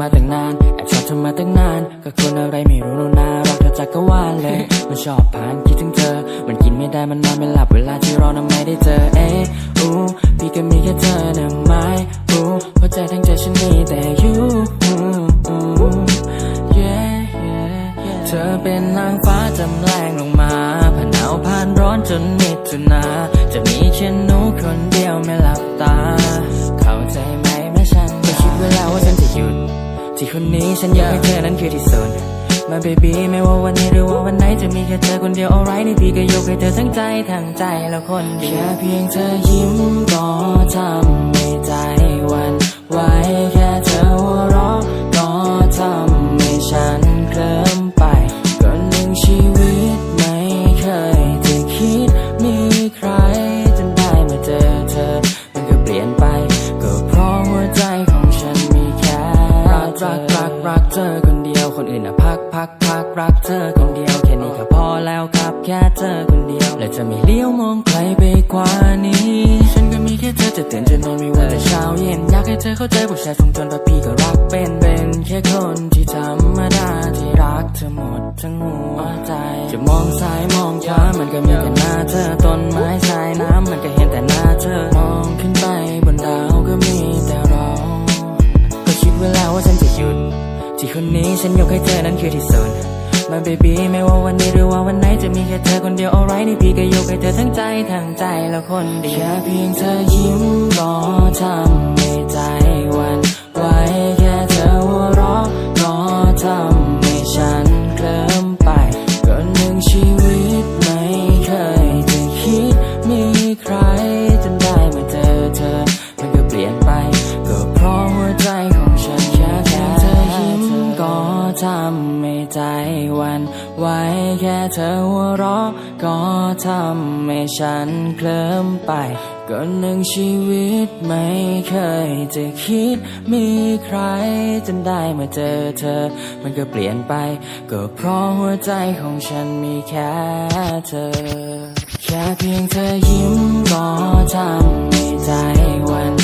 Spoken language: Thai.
มาตั้งนานแอบชอบเธอมาตั้งนาน ก็คนอะไรไม่รู้โนนารักเธอจักรวาลเลย มันชอบผ่านคิดถึงเธอ มันกินไม่ได้มันนอนไม่หลับเวลาที่รอน่ะไม่ได้เจอเอ๊ะอู้พี่ก็มีแค่เธอนะไม่รู้เพราะใจทั้งใจฉันมีแต่ you yeah yeah yeah เธอเป็นนางฟ้าจำแรงลงมาผ่านหนาวผ่านร้อนจนมิถุนาจะมีแค่หนูคนเดียวไม่หลับตา ที่คนนี้ฉันอยากให้เธอนั้นคือที่สุด My baby ไม่ว่าวันนี้หรือว่าวันไหนจะมีแค่เธอคนเดียว alright นี่พี่ก็ยกให้เธอทั้งใจทั้งใจแล้วคนเดียวแค่เพียงเธอยิ้มก็ทำให้ใจวันไหวแค่เธอ รักเธอคนเดียวแค่นี้ก็พอแล้วครับแค่เธอคนเดียว และจะไม่เลี้ยวมองใครไปกว่านี้ ฉันก็มีแค่เธอจะตื่นจะนอนไม่ว่าแต่เช้าเย็นอยากให้เธอเข้าใจผู้ชายทรงจนว่าพี่ก็รักเป็นเป็นแค่คนที่ธรรมดาที่รักเธอหมดทั้งหัวใจ จะมองซ้ายมองขวามันก็มีแต่หน้าเธอต้นไม้ชายน้ำมันก็เห็นแต่หน้าเธอมองขึ้นไปบนดาวก็มีแต่เราก็คิดไว้แล้วว่าฉันจะหยุดที่คนนี้ฉันยกให้เธอนั้นคือที่สุด My baby ไม่ว่าวันนี้หรือว่าวันไหนจะมีแค่เธอคนเดียว alright นี่พี่ก็ยกให้เธอทั้งใจทั้งใจแล้วคนเดียวแค่เพียงเธอยิ้มก็ทำ ทำให้ใจวันไหวแค่เธอหัวเราะก็ทำให้ฉันเคลิ้มไปก็หนึ่งชีวิตไม่เคยจะคิดมีใครจนได้มาเจอเธอ มันก็เปลี่ยนไป ก็เพราะหัวใจของฉันมีแค่เธอ แค่เพียงเธอยิ้มก็ทำให้ใจวัน